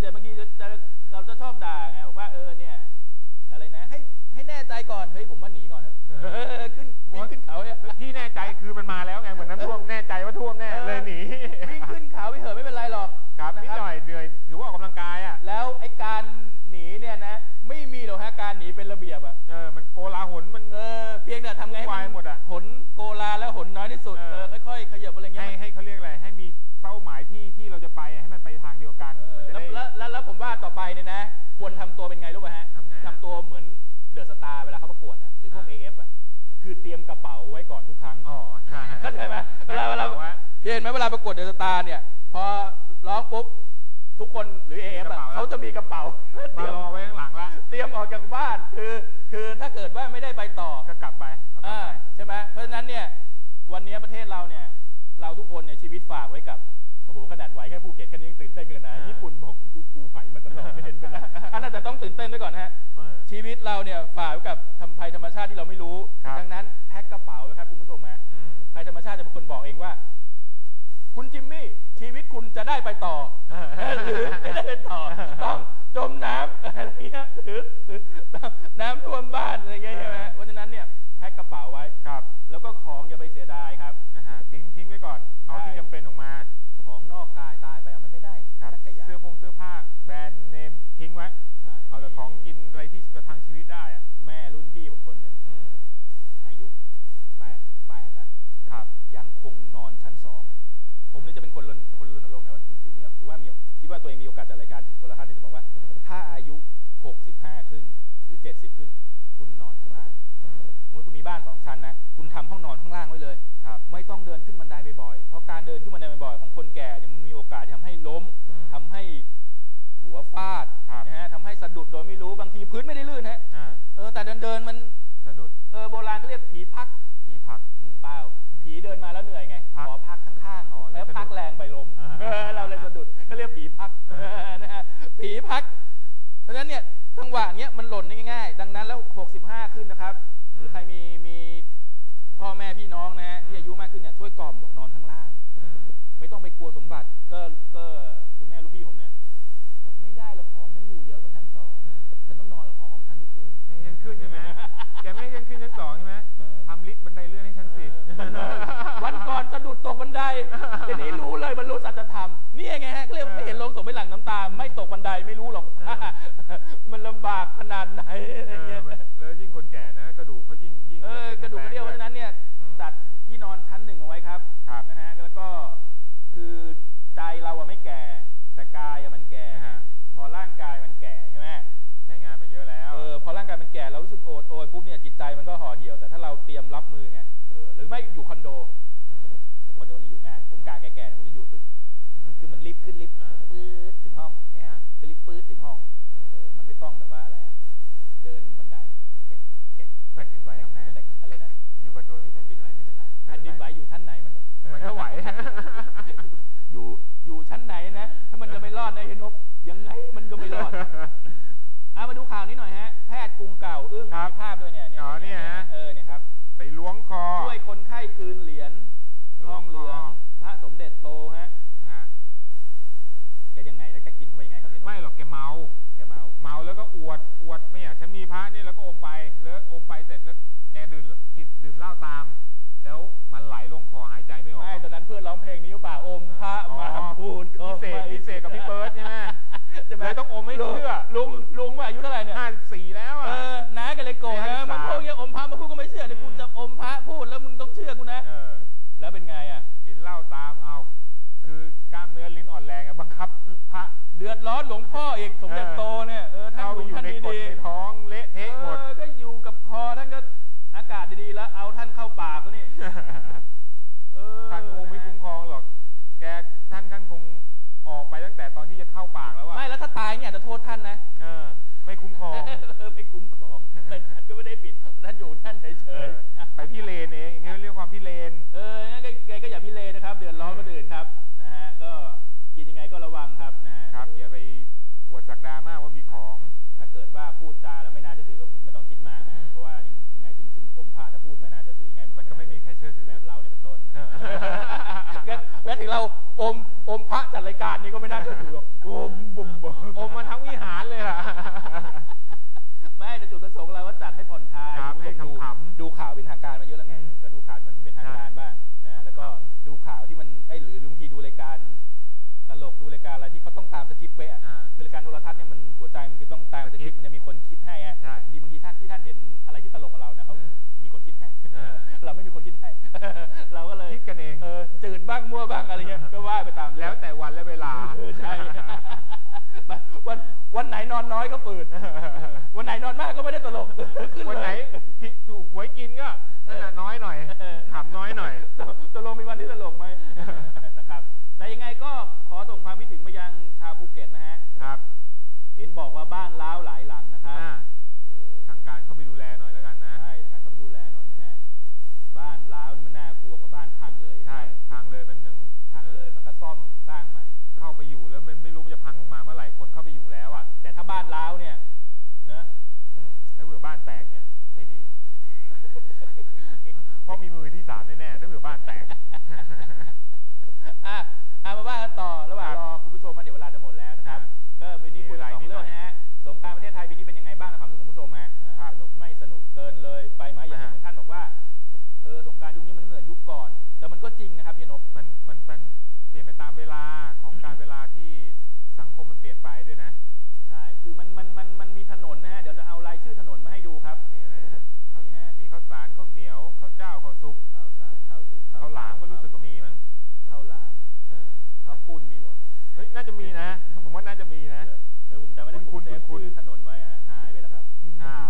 วนใหญ่บางทีจะเราจะชอบด่าไงบอกว่าเออเนี่ยอะไรนะให้ให้แน่ใจก่อนเฮ้ยผมว่าหนี ตัวเป็นไงรู้ป่ะฮะทำไงฮะทำตัวเหมือนเดอะสตาร์เวลาเขาประกวดอะหรือพวกอ่า AF อะคือเตรียมกระเป๋าไว้ก่อนทุกครั้ง อ๋อใช่เข้าใจไหมเวลาเวลาว่าพี่เห็นไหมเวลาประกวดเดอะสตาร์เนี่ยพอร้องปุ๊บทุกคนหรือ AF อะเขาจะมีกระเป๋า เตมารียมรอไว้ข้างหลังละเตรียมออกจากบ้านคือคือถ้าเกิดว่าไม่ได้ไปต่อ ก็กลับไปเอากลับอ่าไป ใช่ไหมเพราะฉะนั้นเนี่ยวันนี้ประเทศเราเนี่ยเราทุกคนเนี่ยชีวิตฝากไว้กับโอ้โหขนาดไหวแค่ภูเก็ตแค่ ได้ไปต่อหรือไม่ได้ไปต่อ ต้องจมน้ำอะไรเงี้ยหรือหรือน้ำท่วมบ้านอะไรเงี้ยใช่ไหมเพราะฉะนั้นเนี่ยแพ็คกระเป๋าไว้ครับ แล้วก็ของอย่าไป องชั้นนะ คุณทำห้องนอนข้างล่างไว้เลยครับไม่ต้องเดินขึ้นบันไดบ่อยๆเพราะการเดินขึ้นบันไดบ่อยๆของคนแก่เนี่ยมันมีโอกาสที่ทำให้ล้มอืมทำให้หัวฟาดครับนะฮะทำให้สะดุดโดยไม่รู้บางทีพื้นไม่ได้ลื่นฮะอ่า เออแต่เดินเดินๆมันสะดุดเออโบราณก็เรียกผีพัก ผีผัก อืมเปล่า ผีเดินมาแล้วเหนื่อยไงพักขอพักข้างอ๋อๆแล้แล้ววสะดุดพักแรงไปล้มอ่าเออเราเลยสะดุดก็เรียกผีพักอ่า เออนะฮะผีพัก เพราะฉะนั้นเนี่ยจังหวะเนี้ยมันหล่นได้ง่ายๆ ดังนั้นแล้ว 65 ขึ้นนะครับ หรือใครมีมีพ่อแม่พี่น้องนะฮะที่อายุมากขึ้นเนี่ยช่วยกล่อมบอกนอนข้างล่างอืมไม่ต้องไปกลัวสมบัติ ก็ก็คุณแม่ลูกพี่ผมเนี่ยบอกไม่ได้หรอกของฉันอยู่เยอะบนชั้นสองอืมฉันต้องนอนกับของของฉันทุกคืนไม่ให้ฉันขึ้นใช่ไหมแกไม่ให้ฉันขึ้นชั้นสองใช่ไหมเออทำลิฟต์บันไดเลื่อนให้ฉันสิเออมันเลยวันก่อนสะดุดตกบันไดทีนี้รู้เลยบรรลุสัจธรรมนี่ไงฮะ ชั้นไหนนะถ้ามันจะไม่รอดนะเฮยนบยังไงมันก็ไม่รอดเอามาดูข่าวนี้หน่อยฮะ แพทย์กรุงเก่าอึ้งครับมีภาพด้วยเนี่ยอ๋อเนี่ยฮะเออเนี่ยครับไปล้วงคอช่วยคนไข้กลืนเหรียญทองเหลืองพระสมเด็จโตฮะอ่าแกยังไงแล้วแกกินเข้าไปยังไงครับเฮยนบไม่หรอกแกเมาแกเมาเมาแล้วก็อวดอวดไม่อะฉันมีพระนี่แล้วก็อมไปแล้วอมไปเสร็จแล้วแกดื่มกินดื่มเหล้าตาม แล้วมันไหลลงคอหายใจไม่ออกไม่ตอนนั้นเพื่อนร้องเพลงนี้หรือเปล่าอมพระอ๋อมาพูดก็พิเศษไม่พิเศษกับพี่เบิร์ดใช่ไหมใช่ไหมเลยต้องอมให้เชื่อลุง ตั้งแต่ตอนที่จะเข้าปากแล้วว่าไม่แล้วถ้าตายเนี่ยจะโทษท่านนะเออ ไม่คุ้มครองเออไม่คุ้มครองแต่ท่านก็ไม่ได้ปิดท่านอยู่ท่านเฉเอยอๆไปพี่เลนเองอย่างเงี้ยเรียกความพี่เลน เอองั้นก็แกก็อย่าพิเรนนะครับ เดือดร้อนคนอื่นครับนะฮะก็กินยังไงก็ระวังครับนะฮะครับอย่าไปอวดสักดามากว่ามีของ ถ้าเกิดว่าพูดจาแล้วไม่น่าจะถือก็ไม่ต้องคิดมากนะอืมเพราะว่ายังยังไงถึงถึงอมพระถ้าพูดไม่น่าจะถือยังไงมันก็ไม่มีใครเชื่อถือแบบเราเนี่ยเป็นต้นนะเอ องั้นงั้นถึงเราอมการนี้ก็ไม่น่าจะดูหรอกโอ้มบุมบุมอมมาทั้งวิหารเลยล่ะ ไม่แต่จุดประสงค์เราว่าจัดให้ผ่อนคลายครับณผู้ชมให้ดูขำๆดูข่าวเป็นทางการมาเยอะแล้วไง อืมก็ดูข่าวที่มันไม่เป็นทางการใช่บ้างนะแล้วก็ขำดูข่าวที่มันไอ้ยหรือหรือบางทีดูรายการตลกดูรายการอะไรที่เขาต้องตามสคริปต์เป๊ะอะอ่าคือรายการโทรทัศน์เนี่ยมันหัวใจมันคือต้องตามสคริปต์มันจะมีคนคิดให้ เราก็เลยคิดกันเองเออจืดบ้างมั่วบ้างอะไรเงี้ยก็ว่าไปตามแล้วแต่วันและเวลาเออใช่วันวันไหนนอนน้อยก็ฝืดวันไหนนอนมากก็ไม่ได้ตลกขึ้วันไหนเลยผิดถูกหวยกินก็นั่นน่ะน้อยหน่อยเออขำน้อยหน่อยตกตกลงมีวันที่ตลกไหมนะครับ แต่ยังไงก็ขอส่งความคิดถึงไปยังชาวภูเก็ตนะฮะครับ เห็นบอกว่าบ้านล้าวหลายหลังนะครับ น่าจะมีนะ ผมว่าน่าจะมีนะ เออผมจำไม่ได้ผคุ้มนๆเซฟคุ้นๆชื่อถนนไว้ฮะหายไปแล้วครับอ้าว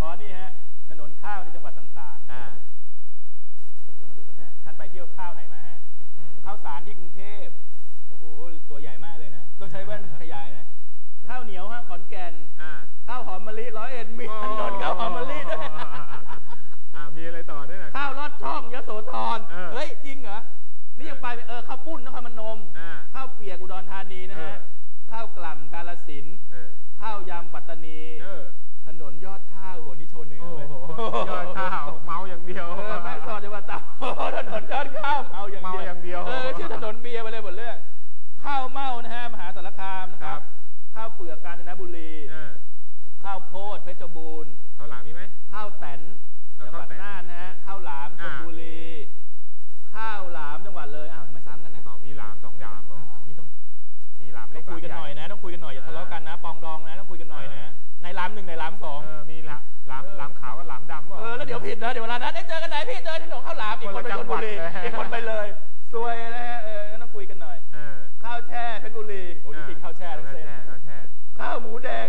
อ๋อ นี่ฮะ ถนนข้าวในจังหวัดต่างๆอ่าเรามาดูกันฮะ ท่านไปเที่ยวข้าวไหนมาฮะ อืม ข้าวสารที่กรุงเทพ โอ้โห ตัวใหญ่มากเลยนะ ต้องใช้แว่นขยายนะ ข้าวเหนียวฮะขอนแก่น อ่า ข้าวหอมมะลิร้อยเอ็ดมีถนนข้าวหอมมะลิ ญจนบุรี อ่าข้าวโพดเพชรบูรณ์ ข้าวหลามมีไหม ข้าวแตนเออจังหวัดข้าวแตนน่านนะฮะข้าวหลามชอ่าลบุรี ข้าวหลามจังหวัดเลยอ้าวทำไมซ้ำกันน่ะอ๋อมีหลามสองหลามมั้งอ้าวนี่ต้องมีหลามต้เล็อกงคุยกันหน่อยนะ ต้องคุยกันหน่อยอย่าทะเลาะกันนะปองดองนะต้องคุยกันหน่อยนะในหลามหนึ่งในหลามสองเออมีหลามหลามหลามขาวกับหลามดำป่ะ เออแล้วเดี๋ยวผิดนะเดี๋ยวเวลานัดเอ้ยเจอกันไหนพี่เจอที่หนองข้าวหลามอีกคนไปชลบุรีคนละจังหวัดเลย อีกคนไปเลยซวยนะฮะเอองั้นต้องคุยกันหน่อย เออ ข้าวแช่เพชรบุรีโอ้ยกินข้าวแช่ทั้งเส้น ข้าวแช่ข้าวหมูแดง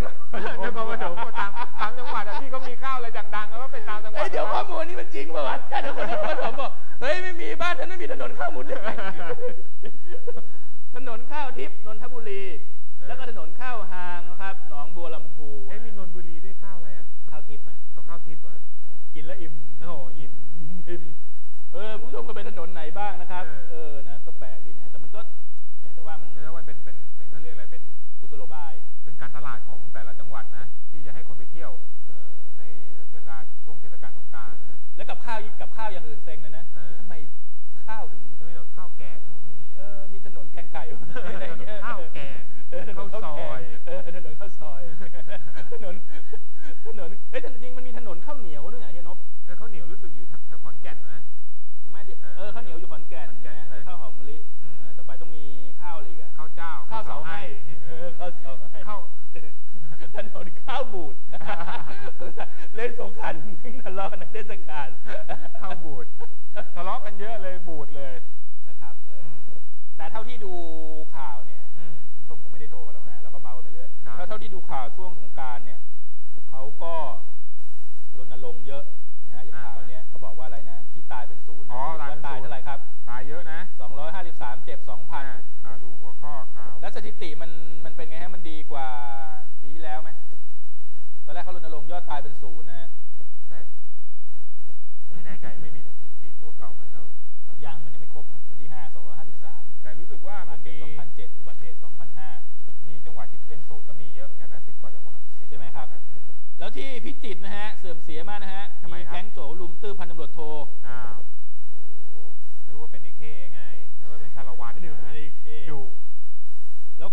แล้วก็มาถึงตามตามจังหวัดอะที่เขามีข้าวอะไรดังๆแล้วก็เป็นตามจังหวัเอ้ดยเดี๋ยวข้อมูลนี้มันจริงป่าวะเดี๋ยวคนที่มาผมบอกเฮ้ยไม่มีบ้านฉันไม่มีถนนข้าวหมูแดงถนนข้าวทิพย์นนทบุรี แล้วก็ถนนข้าวหางนะครับหนองบัวลำพูเอ้ยมีนนทบุรีด้วยข้าวอะไรอะข้าวทิพย์อะเอาข้าวทิพย์เหรอเออกินแล้วอิ่มโอ้โหอิ่มอิ่มเออคุณผู้ชมก็เป็นถนนไหนบ้างนะครับเออ ข้าวกับข้าวอย่างอื่นเซ็งเลยนะเออ ทำไมข้าวถึงแล้วไม่หนข้าวแกงนั้นมันไม่มีเออะ อ มีถนนแกงไก่วะอะไรเงี้ยข้าวแกงเออถนนข้าวซอย เออถนนข้าวซอย ถนน ถนนเอ้ยแต่จริงๆมันมีถนน เรื่อยครับถ้าเท่าที่ดูข่าวช่วงสงกรารเนี่ยเขาก็รณรงค์เยอะนะฮะอย่างข่าวเนี่ยเขาบอกว่าอะไรนะ ที่ตายเป็นศูนย์อ๋อตายตายเป็นศูนย์เท่าไหร่ครับ ตายเยอะนะ253เจ็บอ่า2,000อ่าดูหัวข้อข่าว แล้วสถิติมันมันเป็นไงฮะมันดีกว่าปีที่แล้วไหมตอนแรกเขารณรงค์ยอดตายเป็นศูนย์นะฮะแต่ไม่แน่ใจไม่มีสถิติตัวเก่ามาให้เรารับยังมันยังไม่ครบนะวันที่5 253แต่รู้สึกว่าบามัดนเจ็มีบ2,007 จิตรนะฮะ เสื่อมเสียมากนะฮะทำไมมีครับ แก๊งโจลุมตื้อพันตำรวจโทอ้าวโอ้โหนึกว่าเป็นไอเคไงนึกว่าเป็นชาละวันหนึ่งไม่ได้เท่ดู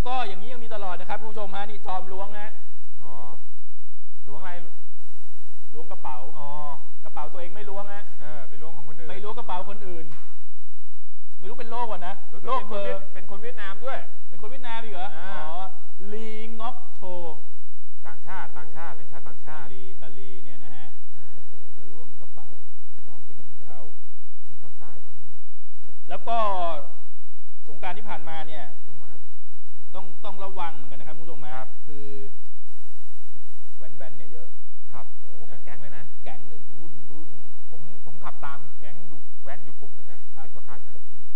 ก็อย่างนี้ยังมีตลอดนะครับคุณผู้ชมฮะนี่จอมล้วงนะอ๋อล้วงอะไรล้วงกระเป๋า อ๋อกระเป๋าตัวเองไม่ล้วงฮะเออไปล้วงของคนอื่นไปล้วงกระเป๋าคนอื่น ไม่รู้เป็นโรควะนะรู้สึกโรคเป็นเพคนอเวียดเป็นคนเวียดนามด้วย เป็นคนเวียดนามอีกเหรออ่า อ๋อลีงอกโทต่าง ชาติต่างชาติเป็นชาวต่างชาติตาลีตาลีเนี่ยนะฮะเออเออก็ล้วงกระเป๋าน้องผู้หญิงเขา ที่เขาสารมั้งแล้วก็สงกรารที่ผ่านมาเนี่ย จุ้งมาเองก่อนต้องต้องระวังเหมือนกันนะครับคุณผู้ชมฮะครับ คือแว้นแว้นๆเนี่ยเยอะ ครับเอโอ้อเป็นแก๊งเลยนะ แก๊งเลยบุ้นบุ้นผมผมขับตามแก๊งอยู่แว้นอยู่กลุ่มหนึ่งอะครับสิบกว่าคันอะอือฮึ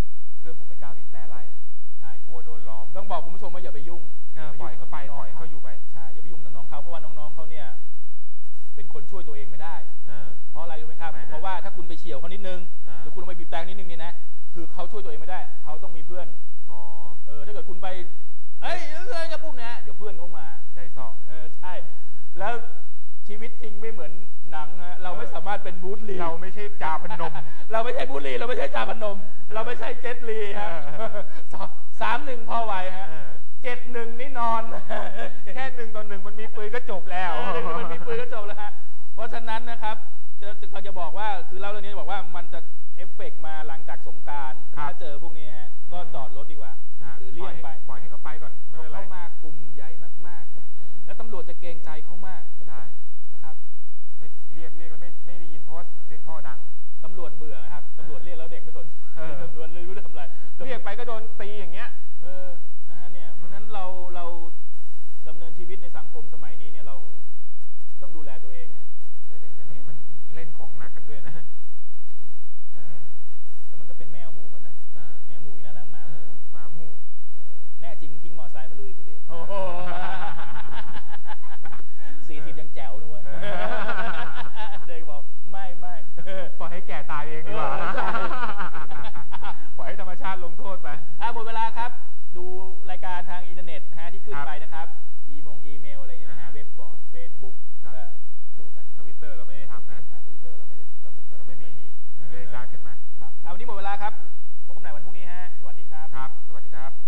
เพื่อนผมไม่กล้าบีบแต่ไล่อะใช่กลัวโดนล้อมต้องบอกคุณผู้ชมว่าอย่าไปยุ่งเออปล่อยเขาไปน้ปงๆล่อยให้เขาอยู่ไป ใช่อย่าไปยุ่งน้องๆ เขาเพราะว่าน้องๆเขาเนี่ยเป็นคนช่วยตัวเองไม่ได้เออเพราะอะไรรู้ไหมครับ ทำไมฮะเพราะว่าถ้าคุณไปเฉียวเขานิดนึงอ่า หรือคุณลงไปบีบแต่นิดนึงเนี่ยนะคือเขาช่วยตัวเองไม่ได้ เขาต้องมีเพื่อนอ๋อ เออถ้าเกิดคุณไปเอ้ยเอ้ยจะปุ๊บนะเดี๋ยวเพื่อนเขามาใจเสาะเออใช่ แล้วชีวิตจริงไม่เหมือนหนังฮะเราไม่สามารถเป็นบูธลี เราไม่ใช่จาพนม เราไม่ใช่บูธลีเราไม่ใช่จ่าพนม เราไม่ใช่เจ็ตลีฮะเออสองสามหนึ่งพอไหวฮะเออ เจ็ดหนึ่งนี่นอน แค่หนึ่งต่อหนึ่งมันมีปืนก็จบแล้วเออมันมีปืนก็จบแล้วฮะเพราะฉะนั้นนะครับจะจะเขาจะบอกว่าคือเล่าเรื่องนี้จะบอกว่ามันจะเอฟเฟกต์มาหลังจากสงกรารครับถ้าเจอพวกนี้ฮะก็จอดรถดีกว่า ใหม่วันพรุ่งนี้ฮะสวัสดีครับ ครับ สวัสดีครับ